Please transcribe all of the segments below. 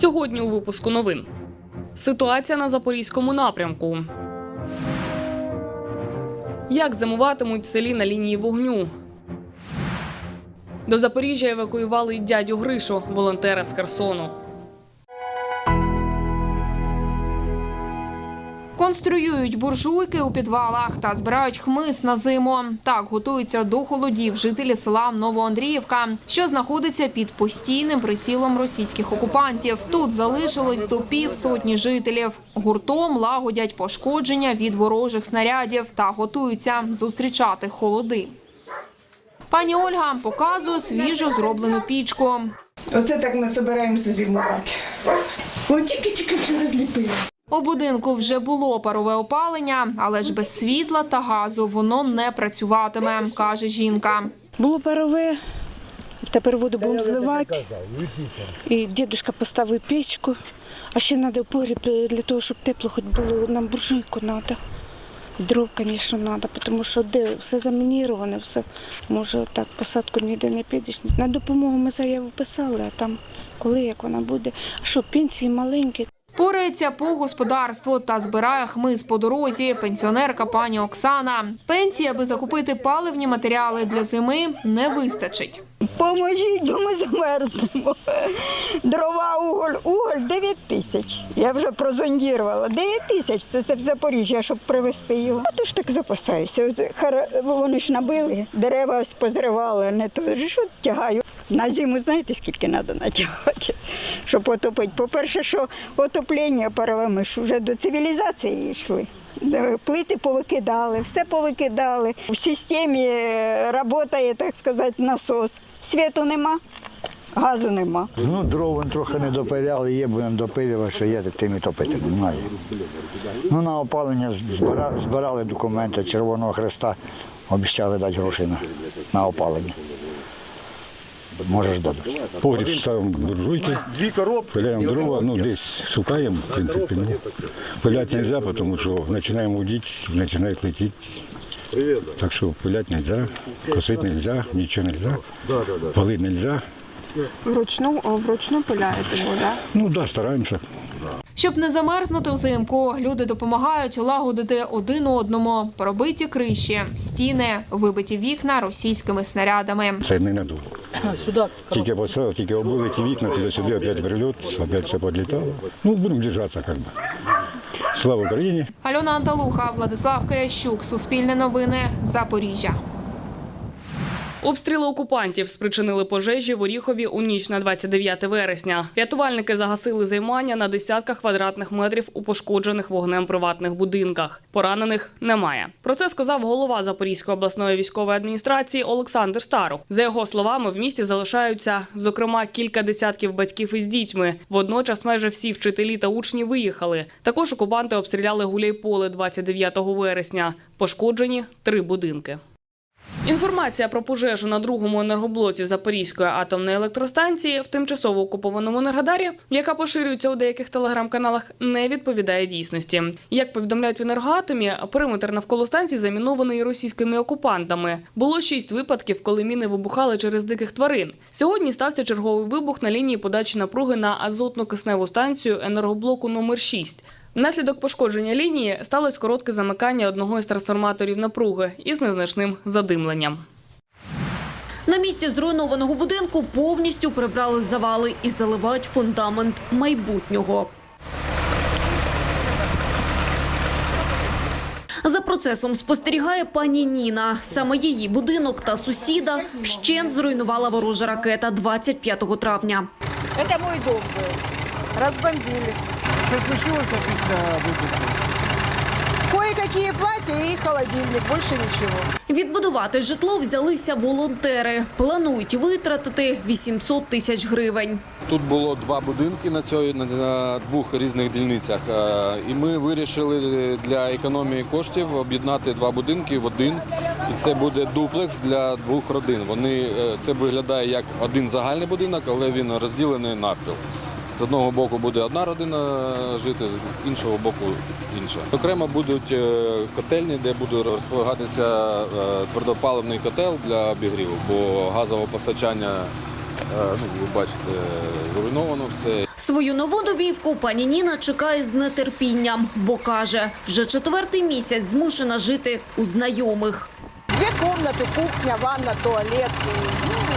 Сьогодні у випуску новин. Ситуація на запорізькому напрямку. Як зимуватимуть в селі на лінії вогню? До Запоріжжя евакуювали дядю Гришу, волонтера з Херсону. Конструюють буржуйки у підвалах та збирають хмиз на зиму. Так готуються до холодів жителі села Новоандріївка, що знаходиться під постійним прицілом російських окупантів. Тут залишилось до пів сотні жителів. Гуртом лагодять пошкодження від ворожих снарядів та готуються зустрічати холоди. Пані Ольга показує свіжо зроблену пічку. Оце так ми збираємося зимувати. О, тільки-тільки вже розліпилися. У будинку вже було парове опалення, але ж без світла та газу воно не працюватиме, каже жінка. Було парове, тепер воду будемо зливати. І дідусь поставив печку, а ще треба погріб для того, щоб тепло хоч було, нам буржуйку треба. Дров, звісно, треба, тому що де все замініроване, все може так посадку ніде не підеш. На допомогу ми заяву писали, а там коли як вона буде. А що, пенсії маленькі, Порається по господарству та збирає хмиз по дорозі. Пенсіонерка пані Оксана. Пенсії, аби закупити паливні матеріали для зими, не вистачить. Поможіть, бо ми замерзнемо. Дрова, уголь, уголь 9 тисяч. Я вже прозондірувала. 9 тисяч це, це в Запоріжжя, щоб привезти його. А то ж так запасаюся. Вони ж набили, дерева ось позривали, не то ж що тягаю. На зиму знаєте, скільки треба натягати, щоб отопити. По-перше, що отоплення парове, ми ж вже до цивілізації йшли. Е, Плити повикидали, все повикидали. В системі працює, так сказати, насос. Світу нема, газу нема. Ну, дров трохи не допиляли, є, будемо допилювати, що є, тим і топити немає. Ну, на опалення збирали документи Червоного Хреста, обіцяли дати гроші на, на опалення. Можеш дати. Погріб ставимо буржуйки, пиляємо дрова, ну десь шукаємо, в принципі. Ну, пиляти не можна, тому що починаємо удити, починають летіти. Так що пилять не можна, косити не можна, нічого не можна, палити не можна. Вручну вручну пиляєте вода. Ну так, да, стараємося. Щоб не замерзнути взимку, люди допомагають лагодити один одному пробиті криші, стіни, вибиті вікна російськими снарядами. Це не надовго. Тільки поставив, тільки оббили ті вікна, туди-сюди, опять прильот, опять все підлітало. Ну, будемо держатися, як би. Слава Україні! Альона Анталуха, Владислав Киящук, Суспільне новини, Запоріжжя. Обстріли окупантів спричинили пожежі в Оріхові у ніч на 29 вересня. Рятувальники загасили займання на десятках квадратних метрів у пошкоджених вогнем приватних будинках. Поранених немає. Про це сказав голова Запорізької обласної військової адміністрації Олександр Старух. За його словами, в місті залишаються зокрема кілька десятків батьків із дітьми. Водночас майже всі вчителі та учні виїхали. Також окупанти обстріляли гуляйполе 29 вересня. Пошкоджені три будинки. Інформація про пожежу на другому енергоблоці Запорізької атомної електростанції в тимчасово окупованому Енергодарі, яка поширюється у деяких телеграм-каналах, не відповідає дійсності. Як повідомляють в енергоатомі, периметр навколо станції замінований російськими окупантами. Було шість випадків, коли міни вибухали через диких тварин. Сьогодні стався черговий вибух на лінії подачі напруги на азотно-кисневу станцію енергоблоку номер 6 Внаслідок пошкодження лінії сталося коротке замикання одного із трансформаторів напруги із незначним задимленням. На місці зруйнованого будинку повністю прибрали завали і заливають фундамент майбутнього. За процесом спостерігає пані Ніна. Саме її будинок та сусіда вщент зруйнувала ворожа ракета 25 травня. Это мой дом был. Разбомбили. Що случилося після вибуху? Кое-какие платья и холодильник, больше ничего. Відбудувати житло взялися волонтери. Планують витратити 800 тисяч гривень. Тут було два будинки на на, на двох різних дільницях. Е, І ми вирішили для економії коштів об'єднати два будинки в один. І це буде дуплекс для двох родин. Вони е, це виглядає як один загальний будинок, але він розділений навпіл. З одного боку буде одна родина жити, з іншого боку інша. Окремо будуть е, котельні, де буде розполагатися е, твердопаливний котел для обігріву, бо газове постачання Ну, ви бачите, зруйновано все. Свою нову домівку пані Ніна чекає з нетерпінням, бо каже, вже четвертий місяць змушена жити у знайомих. Две комнаты, кухня, ванна, туалет. Ну,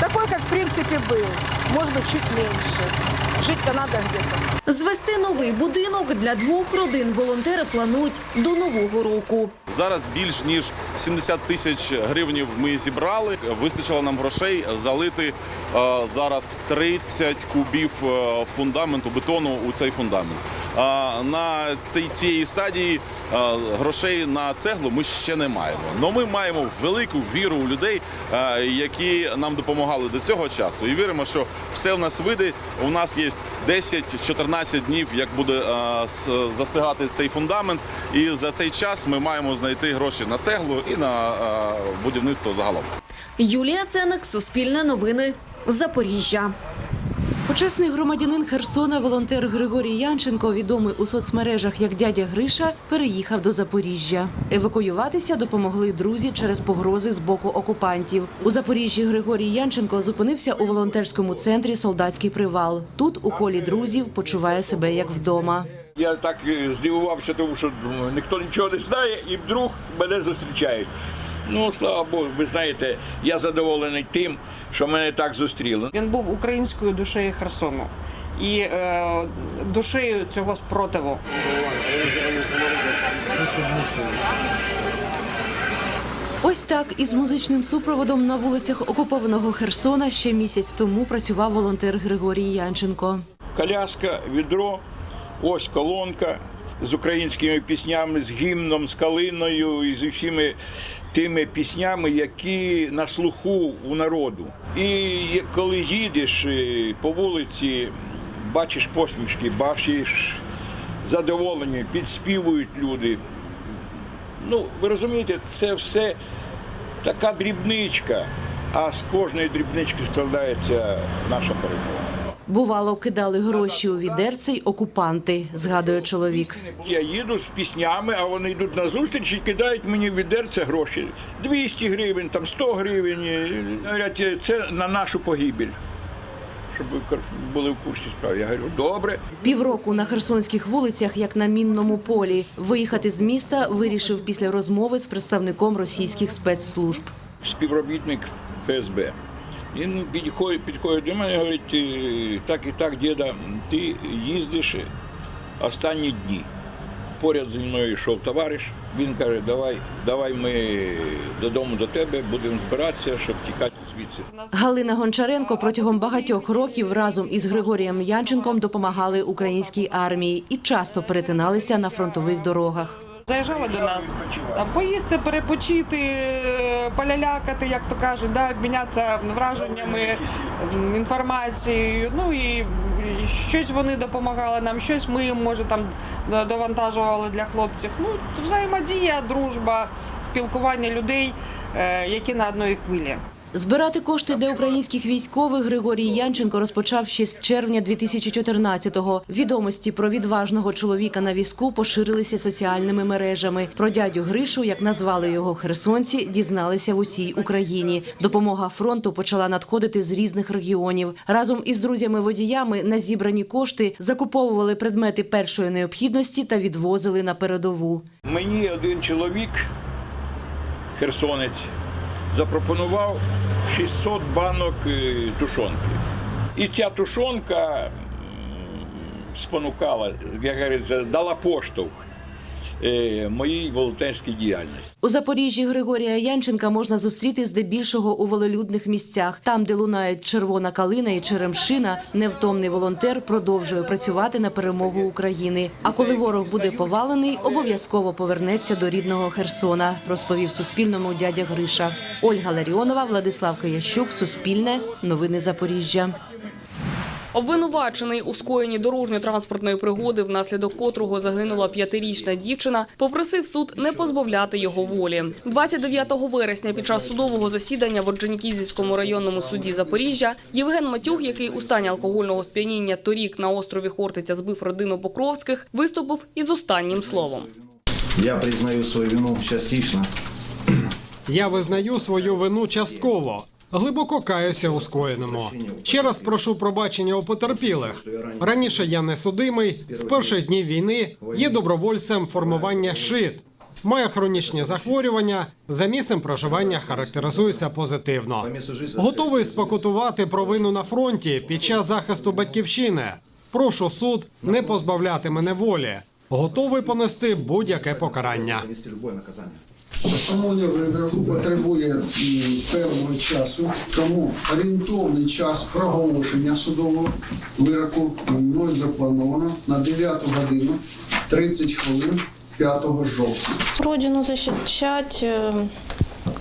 такой, как в принципе был. Может быть, чуть меньше. Жить-то надо где-то. Звести новий будинок для двох родин волонтери планують до нового року. Зараз більш ніж 70 тисяч гривнів ми зібрали. Вистачило нам грошей залити е, зараз 30 кубів е, фундаменту, бетону у цей фундамент. Е, на цій цієї стадії е, грошей на цеглу ми ще не маємо. Але ми маємо велику віру у людей, е, які нам допомагали до цього часу. І віримо, що все в нас вийде. У нас є 10-14 днів, як буде е, застигати цей фундамент. І за цей час ми маємо знайти гроші на цеглу і на е, будівництво загалом. Юлія Сеник, Суспільне новини, Запоріжжя. Почесний громадянин Херсона, волонтер Григорій Янченко, відомий у соцмережах як дядя Гриша, переїхав до Запоріжжя. Евакуюватися допомогли друзі через погрози з боку окупантів. У Запоріжжі Григорій Янченко зупинився у волонтерському центрі Солдатський привал. Тут у колі друзів почуває себе як вдома. Я так е, здивувався, тому що ніхто нічого не знає, і вдруг мене зустрічають. Ну, слава Богу, ви знаєте, я задоволений тим, що мене так зустріли. Він був українською душею Херсону і е, душею цього спротиву. Ось так із музичним супроводом на вулицях окупованого Херсона ще місяць тому працював волонтер Григорій Янченко. Коляска, відро, ось колонка з українськими піснями, з гімном, з калиною і з усіми тими піснями, які на слуху у народу. І коли їдеш е, по вулиці, бачиш посмішки, бачиш задоволення, підспівують люди. Ну, ви розумієте, це все така дрібничка, а з кожної дрібнички складається наша перемога. Бувало, кидали гроші у відерце й окупанти, згадує чоловік. Я їду з піснями, а вони йдуть на зустріч і кидають мені в відерце гроші. 200 гривень, там 100 гривень. Говорять, це на нашу погибель. Щоб ви були в курсі справи. Я говорю, добре. Півроку на херсонських вулицях, як на мінному полі. Виїхати з міста вирішив після розмови з представником російських спецслужб. Співробітник ФСБ. Він підходить, підходить до мене і говорить, «Е, так і так, діда, ти їздиш останні дні. Поряд зі мною йшов товариш. Він каже, давай, давай ми додому до тебе, будемо збиратися, щоб тікати звідси. Галина Гончаренко протягом багатьох років разом із Григорієм Янченком допомагали українській армії і часто перетиналися на фронтових дорогах. Заїжджали до нас там, поїсти, перепочити, полялякати, як то кажуть, да, обмінятися враженнями, інформацією. Ну і щось вони допомагали нам, щось ми їм може там довантажували для хлопців. Ну, взаємодія, дружба, спілкування людей, е, які на одній хвилі. Збирати кошти для українських військових Григорій Янченко розпочав ще з червня 2014-го. Відомості про відважного чоловіка на візку поширилися соціальними мережами. Про дядю Гришу, як назвали його херсонці, дізналися в усій Україні. Допомога фронту почала надходити з різних регіонів. Разом із друзями-водіями на зібрані кошти закуповували предмети першої необхідності та відвозили на передову. Мені один чоловік, херсонець, запропонував 600 банок е, тушонки. І ця тушонка спонукала, як говорить, дала поштовх моїй волонтерській діяльності. У Запоріжжі Григорія Янченка можна зустріти здебільшого у волелюдних місцях. Там, де лунають червона калина і черемшина, невтомний волонтер продовжує працювати на перемогу України. А коли ворог буде повалений, обов'язково повернеться до рідного Херсона, розповів Суспільному дядя Гриша. Ольга Ларіонова, Владислав Киящук, Суспільне, Новини Запоріжжя. Обвинувачений у скоєнні дорожньо-транспортної пригоди, внаслідок котрого загинула п'ятирічна дівчина, попросив суд не позбавляти його волі. 29 вересня під час судового засідання в Орджонікізівському районному суді Запоріжжя Євген Матюх, який у стані алкогольного сп'яніння торік на острові Хортиця збив родину Покровських, виступив із останнім словом. Я признаю свою вину частично. Я визнаю свою вину частково. Глибоко каюся у скоєному. Ще раз прошу пробачення у потерпілих. Раніше я не судимий. З перших днів війни є добровольцем формування ШИТ. Має хронічні захворювання. За місцем проживання характеризується позитивно. Готовий спокутувати провину на фронті під час захисту батьківщини. Прошу суд не позбавляти мене волі. Готовий понести будь-яке покарання. Вироку потребує певного часу, тому орієнтовний час проголошення судового вироку мною заплановано на 9 годину 30 хвилин 5 жовтня. Родину защищать э.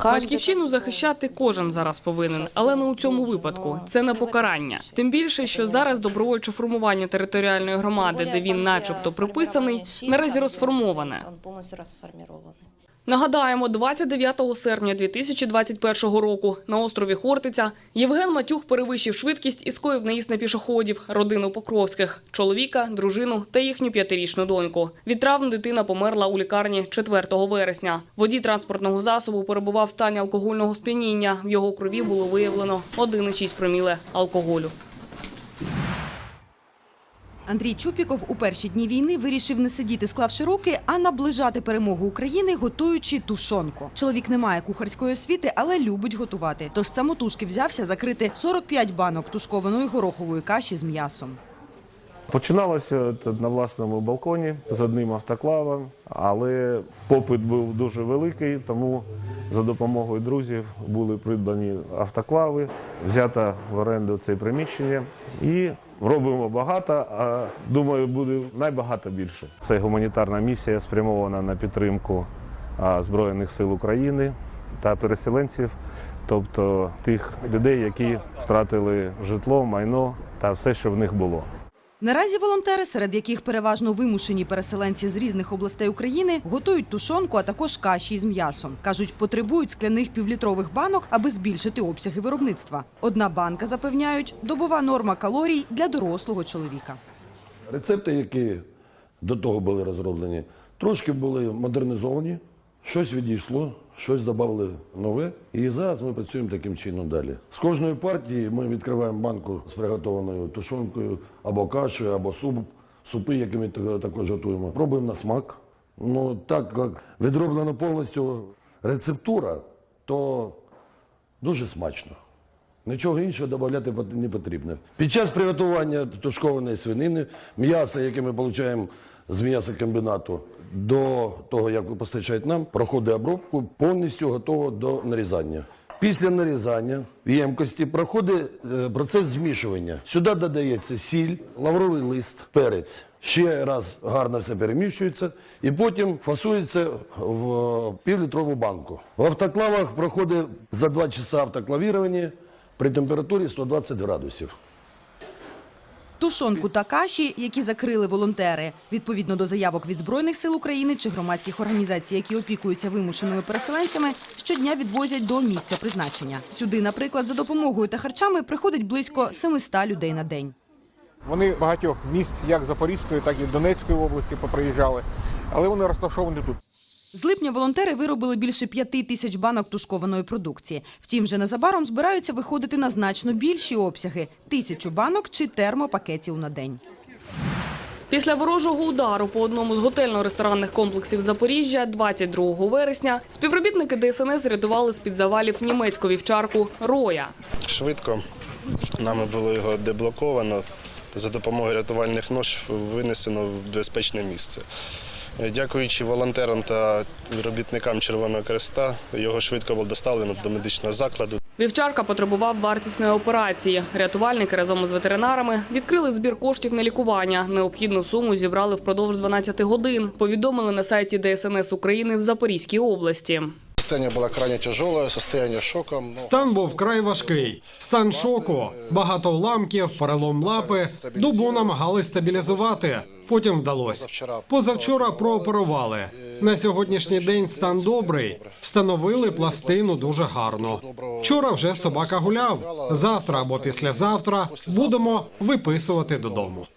Батьківщину захищати кожен зараз повинен, але не у цьому випадку. Це не покарання. Тим більше, що зараз добровольче формування територіальної громади, де він, начебто, приписаний, наразі розформоване. Нагадаємо, 29 серпня 2021 року на острові Хортиця Євген Матюх перевищив швидкість і скоїв наїзд на пішоходів, родину Покровських, чоловіка, дружину та їхню п'ятирічну доньку. Від травм дитина померла у лікарні 4 вересня. Водій транспортного засобу перебував в стані алкогольного сп'яніння. В його крові було виявлено 1,6 проміле алкоголю. Андрій Чупіков у перші дні війни вирішив не сидіти, склавши руки, а наближати перемогу України, готуючи тушонку. Чоловік не має кухарської освіти, але любить готувати. Тож самотужки взявся закрити 45 банок тушкованої горохової каші з м'ясом. Починалося на власному балконі з одним автоклавом, але попит був дуже великий, тому за допомогою друзів були придбані автоклави, взято в оренду це приміщення і робимо багато, а думаю, буде найбагато більше. Це гуманітарна місія спрямована на підтримку Збройних сил України та переселенців, тобто тих людей, які втратили житло, майно та все, що в них було. Наразі волонтери, серед яких переважно вимушені переселенці з різних областей України, готують тушонку, а також каші з м'ясом. Кажуть, потребують скляних півлітрових банок, аби збільшити обсяги виробництва. Одна банка, запевняють, добова норма калорій для дорослого чоловіка. Рецепти, які до того були розроблені, трошки були модернізовані, щось відійшло, щось додали нове. І зараз ми працюємо таким чином далі. З кожної партії ми відкриваємо банку з приготованою тушонкою або кашею, або суп, супи, які ми також готуємо. Пробуємо на смак. Ну, так як відроблена повністю рецептура, то дуже смачно. Нічого іншого додати не потрібно. Під час приготування тушкованої свинини, м'яса, яке ми отримуємо з м'ясокомбінату, до того, як постачають нам, проходить обробку, повністю готово до нарізання. Після нарізання в ємкості проходить е, процес змішування. Сюди додається сіль, лавровий лист, перець. Ще раз гарно все переміщується і потім фасується в півлітрову банку. В автоклавах проходить за 2 часа автоклавірування при температурі 120 градусів. Тушонку та каші, які закрили волонтери, відповідно до заявок від збройних сил України чи громадських організацій, які опікуються вимушеними переселенцями, щодня відвозять до місця призначення. Сюди, наприклад, за допомогою та харчами приходить близько 700 людей на день. Вони багатьох міст, як Запорізької, так і Донецької області поприїжджали, але вони розташовані тут. З липня волонтери виробили більше п'яти тисяч банок тушкованої продукції. Втім, вже незабаром збираються виходити на значно більші обсяги тисячу банок чи термопакетів на день. Після ворожого удару по одному з готельно-ресторанних комплексів Запоріжжя 22 вересня співробітники ДСНС рятували з-під завалів німецьку вівчарку Роя. Швидко нами було його деблоковано. За допомогою рятувальних нож винесено в безпечне місце. Е, Дякуючи волонтерам та робітникам Червоного Креста, його швидко було доставлено до медичного закладу. Вівчарка потребував вартісної операції. Рятувальники разом із ветеринарами відкрили збір коштів на лікування. Необхідну суму зібрали впродовж 12 годин. Повідомили на сайті ДСНС України в Запорізькій області. Состояние было крайне тяжелое, состояние шока. Стан був вкрай важкий. Стан шоку, багато уламків, перелом лапи. Добу намагались стабілізувати. Потім вдалося. Позавчора прооперували. На сьогоднішній день стан добрий. Встановили пластину дуже гарно. Вчора вже собака гуляв. Завтра або післязавтра будемо виписувати додому.